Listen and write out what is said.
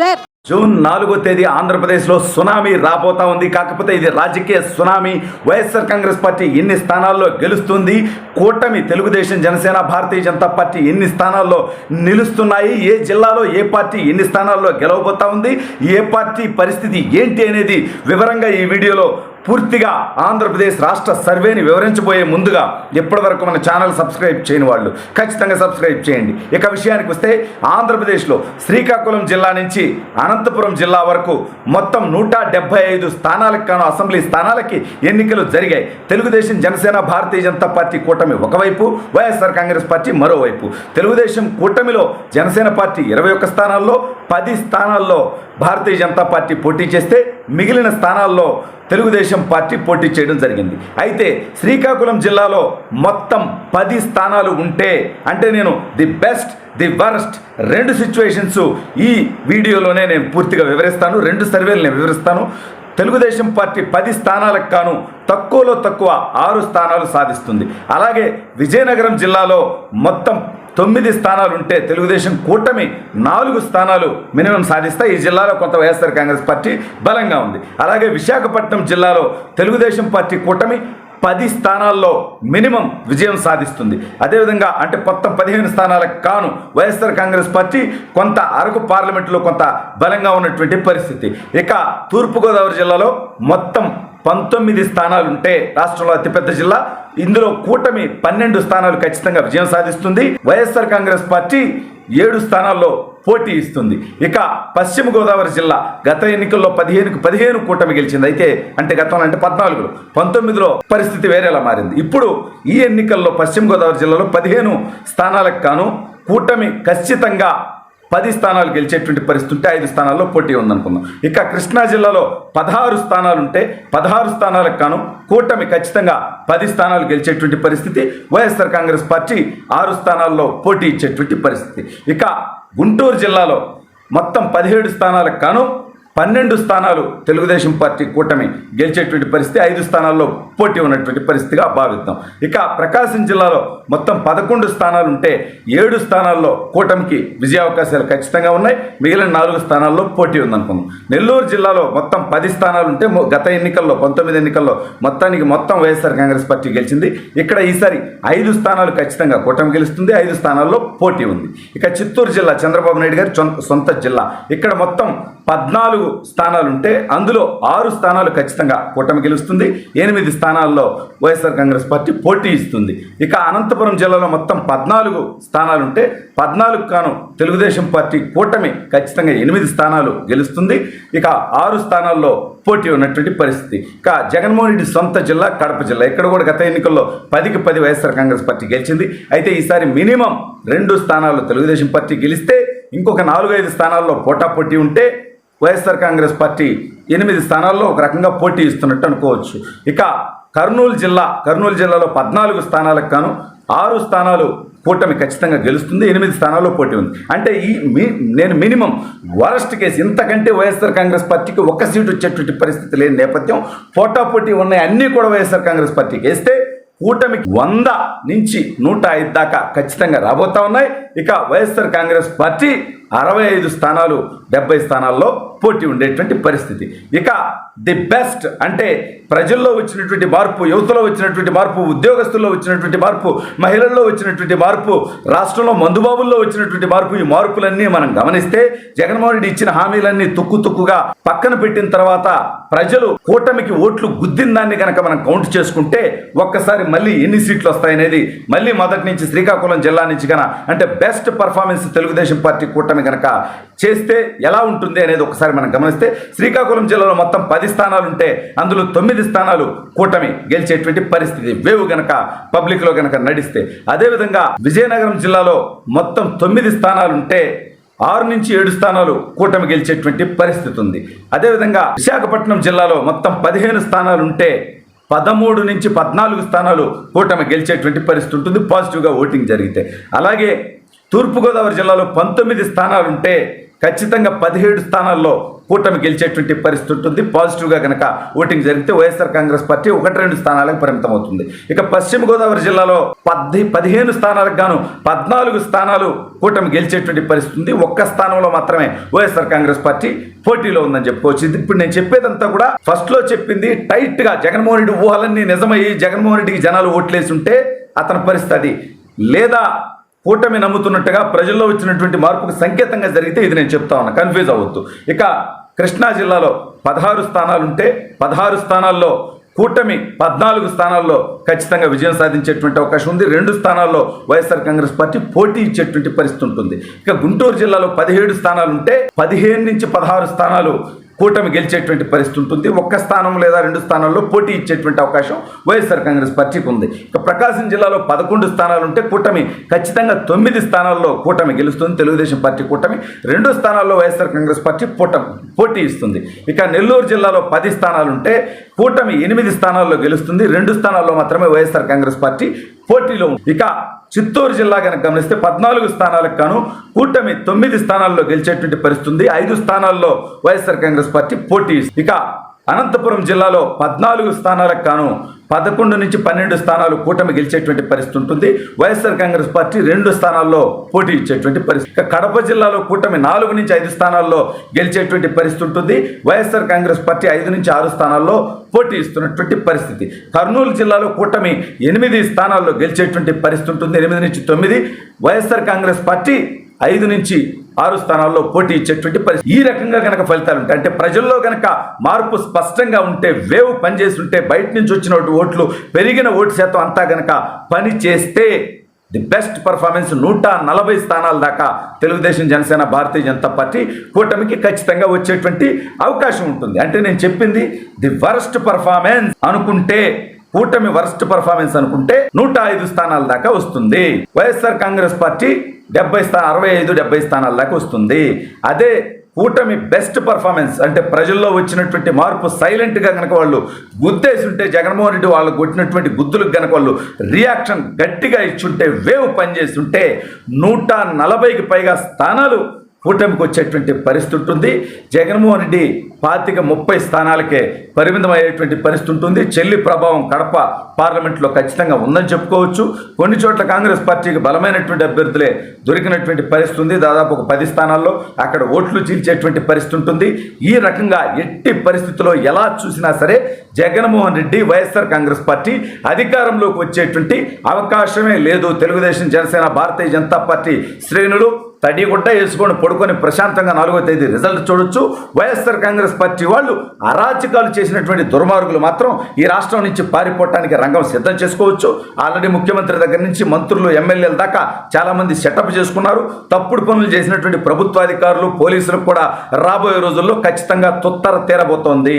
Sir. June నాలుగో తేదీ ఆంధ్రప్రదేశ్లో సునామీ రాబోతా ఉంది. కాకపోతే ఇది రాజకీయ సునామీ. వైఎస్ఆర్ కాంగ్రెస్ పార్టీ ఎన్ని స్థానాల్లో గెలుస్తుంది. కూటమి తెలుగుదేశం జనసేన భారతీయ జనతా పార్టీ ఎన్ని స్థానాల్లో నిలుస్తున్నాయి. ఏ జిల్లాలో ఏ పార్టీ ఎన్ని స్థానాల్లో గెలవబోతా ఉంది? ఏ పార్టీ పరిస్థితి ఏంటి అనేది వివరంగా ఈ వీడియోలో పూర్తిగా ఆంధ్రప్రదేశ్ రాష్ట్ర సర్వేని వివరించబోయే ముందుగా ఇప్పటివరకు మన ఛానల్ సబ్స్క్రైబ్ చేయని వాళ్ళు ఖచ్చితంగా సబ్స్క్రైబ్ చేయండి. ఇక విషయానికి వస్తే ఆంధ్రప్రదేశ్లో శ్రీకాకుళం జిల్లా నుంచి అనంతపురం జిల్లా వరకు మొత్తం నూట డెబ్బై ఐదు స్థానాలకు కాను అసెంబ్లీ స్థానాలకి ఎన్నికలు జరిగాయి. తెలుగుదేశం జనసేన భారతీయ జనతా పార్టీ కూటమి ఒకవైపు వైఎస్ఆర్ కాంగ్రెస్ పార్టీ మరోవైపు. తెలుగుదేశం కూటమిలో జనసేన పార్టీ ఇరవై ఒక్క స్థానాల్లో పది స్థానాల్లో భారతీయ జనతా పార్టీ పోటీ చేస్తే మిగిలిన స్థానాల్లో తెలుగుదేశం పార్టీ పోటీ చేయడం జరిగింది. అయితే శ్రీకాకుళం జిల్లాలో మొత్తం పది స్థానాలు ఉంటే అంటే నేను ది బెస్ట్ ది వర్స్ట్ రెండు సిచ్యువేషన్స్ ఈ వీడియోలోనే నేను పూర్తిగా వివరిస్తాను. రెండు సర్వేలు నేను వివరిస్తాను. తెలుగుదేశం పార్టీ పది స్థానాలకు కాను తక్కువలో తక్కువ ఆరు స్థానాలు సాధిస్తుంది. అలాగే విజయనగరం జిల్లాలో మొత్తం తొమ్మిది స్థానాలు ఉంటే తెలుగుదేశం కూటమి నాలుగు స్థానాలు మినిమం సాధిస్తే ఈ జిల్లాలో కొంత వైఎస్ఆర్ కాంగ్రెస్ పార్టీ బలంగా ఉంది. అలాగే విశాఖపట్నం జిల్లాలో తెలుగుదేశం పార్టీ కూటమి పది స్థానాల్లో మినిమం విజయం సాధిస్తుంది. అదేవిధంగా అంటే మొత్తం పదిహేను స్థానాలకు కాను వైఎస్ఆర్ కాంగ్రెస్ పార్టీ కొంత అరకు పార్లమెంటులో కొంత బలంగా ఉన్నటువంటి పరిస్థితి. ఇక తూర్పుగోదావరి జిల్లాలో మొత్తం పంతొమ్మిది స్థానాలు ఉంటే రాష్ట్రంలో అతిపెద్ద జిల్లా. ఇందులో కూటమి పన్నెండు స్థానాలు ఖచ్చితంగా విజయం సాధిస్తుంది. వైఎస్ఆర్ కాంగ్రెస్ పార్టీ ఏడు స్థానాల్లో పోటీ ఇస్తుంది. ఇక పశ్చిమ గోదావరి జిల్లా గత ఎన్నికల్లో పదిహేనుకు పదిహేను కూటమి గెలిచింది. అయితే అంటే గతంలో అంటే పద్నాలుగులో. పంతొమ్మిదిలో పరిస్థితి వేరేలా మారింది. ఇప్పుడు ఈ ఎన్నికల్లో పశ్చిమ గోదావరి జిల్లాలో పదిహేను స్థానాలకు కాను కూటమి ఖచ్చితంగా పది స్థానాలు గెలిచేటువంటి పరిస్థితి ఉంటే ఐదు స్థానాల్లో పోటీ ఉందనుకుందాం. ఇక కృష్ణా జిల్లాలో పదహారు స్థానాలు ఉంటే పదహారు స్థానాలకు కాను కూటమి ఖచ్చితంగా పది స్థానాలు గెలిచేటువంటి పరిస్థితి వైఎస్ఆర్ కాంగ్రెస్ పార్టీ ఆరు స్థానాల్లో పోటీ ఇచ్చేటువంటి పరిస్థితి. ఇక గుంటూరు జిల్లాలో మొత్తం పదిహేడు స్థానాలకు కాను పన్నెండు స్థానాలు తెలుగుదేశం పార్టీ కూటమి గెలిచేటువంటి పరిస్థితి ఐదు స్థానాల్లో పోటీ ఉన్నటువంటి పరిస్థితిగా భావిద్దాం. ఇక ప్రకాశం జిల్లాలో మొత్తం పదకొండు స్థానాలు ఉంటే ఏడు స్థానాల్లో కూటమికి విజయావకాశాలు ఖచ్చితంగా ఉన్నాయి. మిగిలిన నాలుగు స్థానాల్లో పోటీ ఉందనుకుందాం. నెల్లూరు జిల్లాలో మొత్తం పది స్థానాలు ఉంటే గత ఎన్నికల్లో పంతొమ్మిది ఎన్నికల్లో మొత్తానికి మొత్తం వైఎస్ఆర్ కాంగ్రెస్ పార్టీ గెలిచింది. ఇక్కడ ఈసారి ఐదు స్థానాలు ఖచ్చితంగా కూటమి గెలుస్తుంది. ఐదు స్థానాల్లో పోటీ ఉంది. ఇక చిత్తూరు జిల్లా చంద్రబాబు నాయుడు గారి సొంత- సొంత జిల్లా. ఇక్కడ మొత్తం పద్నాలుగు స్థానాలు ఉంటే అందులో ఆరు స్థానాలు ఖచ్చితంగా కూటమి గెలుస్తుంది. ఎనిమిది స్థానాల్లో వైఎస్ఆర్ కాంగ్రెస్ పార్టీ పోటీ ఇస్తుంది. ఇక అనంతపురం జిల్లాలో మొత్తం పద్నాలుగు స్థానాలు ఉంటే పద్నాలుగు కాను తెలుగుదేశం పార్టీ కూటమి ఖచ్చితంగా ఎనిమిది స్థానాలు గెలుస్తుంది. ఇక ఆరు స్థానాల్లో పోటీ ఉన్నటువంటి పరిస్థితి. ఇక జగన్మోహన్ రెడ్డి సొంత జిల్లా కడప జిల్లా. ఇక్కడ కూడా గత ఎన్నికల్లో పదికి పది వైఎస్ఆర్ కాంగ్రెస్ పార్టీ గెలిచింది. అయితే ఈసారి మినిమం రెండు స్థానాల్లో తెలుగుదేశం పార్టీ గెలిస్తే ఇంకొక నాలుగైదు స్థానాల్లో పోటాపోటీ ఉంటే వైఎస్ఆర్ కాంగ్రెస్ పార్టీ ఎనిమిది స్థానాల్లో ఒక రకంగా పోటీ ఇస్తున్నట్టు అనుకోవచ్చు. ఇక కర్నూలు జిల్లా కర్నూలు జిల్లాలో పద్నాలుగు స్థానాలకు గాను ఆరు స్థానాలు కూటమి ఖచ్చితంగా గెలుస్తుంది ఎనిమిది స్థానాల్లో పోటీ ఉంది. అంటే ఈ మీ నేను మినిమం వరస్ట్ కేసు ఇంతకంటే వైఎస్ఆర్ కాంగ్రెస్ పార్టీకి ఒక్క సీటు వచ్చేటువంటి పరిస్థితి లేని నేపథ్యం పోటాపోటీ ఉన్నాయి అన్నీ కూడా వైఎస్ఆర్ కాంగ్రెస్ పార్టీకి వేస్తే కూటమికి వంద నుంచి నూట ఐదు దాకా ఖచ్చితంగా రాబోతా ఉన్నాయి. ఇక వైఎస్ఆర్ కాంగ్రెస్ పార్టీ అరవై ఐదు స్థానాలు డెబ్బై స్థానాల్లో పోటీ ఉండేటువంటి పరిస్థితి. ఇక ది బెస్ట్ అంటే ప్రజల్లో వచ్చినటువంటి మార్పు యువతలో వచ్చినటువంటి మార్పు ఉద్యోగస్తుల్లో వచ్చినటువంటి మార్పు మహిళల్లో వచ్చినటువంటి మార్పు రాష్ట్రంలో మందుబాబుల్లో వచ్చినటువంటి మార్పు ఈ మార్పులన్నీ మనం గమనిస్తే జగన్మోహన్ రెడ్డి ఇచ్చిన హామీలన్నీ తుక్కు తుక్కుగా పక్కన పెట్టిన తర్వాత ప్రజలు కూటమికి ఓట్లు గుద్దిన దాన్ని కనుక మనం కౌంట్ చేసుకుంటే ఒక్కసారి మళ్ళీ ఎన్ని సీట్లు వస్తాయనేది మళ్ళీ మొదటి నుంచి శ్రీకాకుళం జిల్లా నుంచి కన అంటే బెస్ట్ పర్ఫార్మెన్స్ తెలుగుదేశం పార్టీ కూటమి కనుక చేస్తే ఎలా ఉంటుంది అనేది ఒకసారి మనం గమనిస్తే శ్రీకాకుళం జిల్లాలో మొత్తం పది స్థానాలు ఉంటే అందులో తొమ్మిది స్థానాలు కూటమి గెలిచేటువంటి పరిస్థితి. వేవు గనక పబ్లిక్లో గనక నడిస్తే. అదేవిధంగా విజయనగరం జిల్లాలో మొత్తం తొమ్మిది స్థానాలు ఉంటే ఆరు నుంచి ఏడు స్థానాలు కూటమి గెలిచేటువంటి పరిస్థితి ఉంది. అదేవిధంగా విశాఖపట్నం జిల్లాలో మొత్తం పదిహేను స్థానాలు ఉంటే పదమూడు నుంచి పద్నాలుగు స్థానాలు కూటమి గెలిచేటువంటి పరిస్థితి ఉంటుంది. పాజిటివ్గా ఓటింగ్ జరిగితే. అలాగే తూర్పుగోదావరి జిల్లాలో పంతొమ్మిది స్థానాలు ఉంటే ఖచ్చితంగా పదిహేడు స్థానాల్లో కూటమి గెలిచేటువంటి పరిస్థితి ఉంటుంది. పాజిటివ్గా కనుక ఓటింగ్ జరిగితే వైఎస్ఆర్ కాంగ్రెస్ పార్టీ ఒకటి రెండు స్థానాలకు పరిమితం అవుతుంది ఇక పశ్చిమ గోదావరి జిల్లాలో పద్ది పదిహేను స్థానాలకు గాను పద్నాలుగు స్థానాలు కూటమి గెలిచేటువంటి పరిస్థితి ఉంది. ఒక్క స్థానంలో మాత్రమే వైఎస్ఆర్ కాంగ్రెస్ పార్టీ పోటీలో ఉందని చెప్పుకోవచ్చు. ఇది ఇప్పుడు నేను చెప్పేదంతా కూడా ఫస్ట్లో చెప్పింది టైట్గా జగన్మోహన్ రెడ్డి ఊహలన్నీ నిజమయ్యి జగన్మోహన్ రెడ్డికి జనాలు ఓట్లేసి ఉంటే అతని పరిస్థితి లేదా కూటమి నమ్ముతున్నట్టుగా ప్రజల్లో వచ్చినటువంటి మార్పుకు సంకేతంగా జరిగితే ఇది నేను చెప్తా ఉన్నా. కన్ఫ్యూజ్ అవ్వద్దు. ఇక కృష్ణా జిల్లాలో పదహారు స్థానాలుంటే పదహారు స్థానాల్లో కూటమి పద్నాలుగు స్థానాల్లో ఖచ్చితంగా విజయం సాధించేటువంటి అవకాశం ఉంది. రెండు స్థానాల్లో వైఎస్ఆర్ కాంగ్రెస్ పార్టీ పోటీ ఇచ్చేటువంటి పరిస్థితి ఉంటుంది. ఇక గుంటూరు జిల్లాలో పదిహేడు స్థానాలు ఉంటే పదిహేను నుంచి పదహారు స్థానాలు కూటమి గెలిచేటువంటి పరిస్థితి ఉంటుంది. ఒక్క స్థానం లేదా రెండు స్థానాల్లో పోటీ ఇచ్చేటువంటి అవకాశం వైఎస్ఆర్ కాంగ్రెస్ పార్టీకి ఉంది. ఇక ప్రకాశం జిల్లాలో పదకొండు స్థానాలు ఉంటే కూటమి ఖచ్చితంగా తొమ్మిది స్థానాల్లో కూటమి గెలుస్తుంది. తెలుగుదేశం పార్టీ కూటమి రెండు స్థానాల్లో వైఎస్ఆర్ కాంగ్రెస్ పార్టీ కూటమి పోటీ ఇస్తుంది. ఇక నెల్లూరు జిల్లాలో పది స్థానాలు ఉంటే కూటమి ఎనిమిది స్థానాల్లో గెలుస్తుంది. రెండు స్థానాల్లో మాత్రమే వైఎస్ఆర్ కాంగ్రెస్ పార్టీ పోటీలో ఇక చిత్తూరు జిల్లా కనుక గమనిస్తే పద్నాలుగు స్థానాలకు గాను కూటమి తొమ్మిది స్థానాల్లో గెలిచేటువంటి పరిస్థితి ఉంది ఐదు స్థానాల్లో వైఎస్ఆర్ కాంగ్రెస్ పార్టీ పోటీ. ఇక అనంతపురం జిల్లాలో పద్నాలుగు స్థానాలకు గాను పదకొండు నుంచి పన్నెండు స్థానాలు కూటమి గెలిచేటువంటి పరిస్థితి ఉంటుంది. వైఎస్ఆర్ కాంగ్రెస్ పార్టీ రెండు స్థానాల్లో పోటీ ఇచ్చేటువంటి పరిస్థితి. కడప జిల్లాలో కూటమి నాలుగు నుంచి ఐదు స్థానాల్లో గెలిచేటువంటి పరిస్థితి ఉంటుంది. వైఎస్ఆర్ కాంగ్రెస్ పార్టీ ఐదు నుంచి ఆరు స్థానాల్లో పోటీ ఇస్తున్నటువంటి పరిస్థితి. కర్నూలు జిల్లాలో కూటమి ఎనిమిది స్థానాల్లో గెలిచేటువంటి పరిస్థితి ఉంటుంది. ఎనిమిది నుంచి తొమ్మిది. వైఎస్ఆర్ కాంగ్రెస్ పార్టీ ఐదు నుంచి ఆరు స్థానాల్లో పోటీ ఇచ్చేటువంటి పరిస్థితి. ఈ రకంగా గనక ఫలితాలు ఉంటాయి. అంటే ప్రజల్లో కనుక మార్పు స్పష్టంగా ఉంటే వేవ్ పనిచేసి ఉంటే బయట నుంచి వచ్చిన ఓట్లు పెరిగిన ఓటు శాతం అంతా కనుక పని చేస్తే ది బెస్ట్ పర్ఫార్మెన్స్ నూట నలభై స్థానాల దాకా తెలుగుదేశం జనసేన భారతీయ జనతా పార్టీ కూటమికి ఖచ్చితంగా వచ్చేటువంటి అవకాశం ఉంటుంది. అంటే నేను చెప్పింది ది వరస్ట్ పర్ఫార్మెన్స్ అనుకుంటే కూటమి వరస్ట్ పర్ఫార్మెన్స్ అనుకుంటే నూట ఐదు స్థానాల దాకా వస్తుంది. వైఎస్ఆర్ కాంగ్రెస్ పార్టీ డెబ్బై స్థా అరవై ఐదు డెబ్బై స్థానాల దాకా వస్తుంది. అదే కూటమి బెస్ట్ పర్ఫార్మెన్స్ అంటే ప్రజల్లో వచ్చినటువంటి మార్పు సైలెంట్గా కనుక వాళ్ళు గుద్దేసి ఉంటే జగన్మోహన్ రెడ్డి వాళ్ళు కొట్టినటువంటి గుద్దులకు కనుక వాళ్ళు రియాక్షన్ గట్టిగా ఇచ్చుంటే వేవ్ పనిచేస్తుంటే నూట నలభైకి పైగా స్థానాలు కూటమికి వచ్చేటువంటి పరిస్థితి ఉంటుంది. జగన్మోహన్ రెడ్డి పాతిక ముప్పై స్థానాలకే పరిమితం అయ్యేటువంటి పరిస్థితి ఉంటుంది. చెల్లి ప్రభావం కడప పార్లమెంట్లో ఖచ్చితంగా ఉందని చెప్పుకోవచ్చు. కొన్ని చోట్ల కాంగ్రెస్ పార్టీకి బలమైనటువంటి అభ్యర్థులే దొరికినటువంటి పరిస్థితి ఉంది. దాదాపు ఒక పది స్థానాల్లో అక్కడ ఓట్లు చీల్చేటువంటి పరిస్థితి ఉంటుంది. ఈ రకంగా ఎట్టి పరిస్థితుల్లో ఎలా చూసినా సరే Jagan Mohan Reddy YSR Congress Party అధికారంలోకి వచ్చేటువంటి అవకాశమే లేదు. తెలుగుదేశం జనసేన భారతీయ జనతా పార్టీ శ్రేణులు తడి గుడ్డ వేసుకొని పడుకొని ప్రశాంతంగా నాలుగో తేదీ రిజల్ట్ చూడొచ్చు. వైఎస్ఆర్ కాంగ్రెస్ పార్టీ వాళ్ళు అరాచకాలు చేసినటువంటి దుర్మార్గులు మాత్రం ఈ రాష్ట్రం నుంచి పారిపోవటానికి రంగం సిద్ధం చేసుకోవచ్చు. ఆల్రెడీ ముఖ్యమంత్రి దగ్గర నుంచి మంత్రులు ఎమ్మెల్యేల దాకా చాలామంది సెటప్ చేసుకున్నారు. తప్పుడు పనులు చేసినటువంటి ప్రభుత్వాధికారులు పోలీసులకు కూడా రాబోయే రోజుల్లో ఖచ్చితంగా తుత్తర తీరబోతోంది.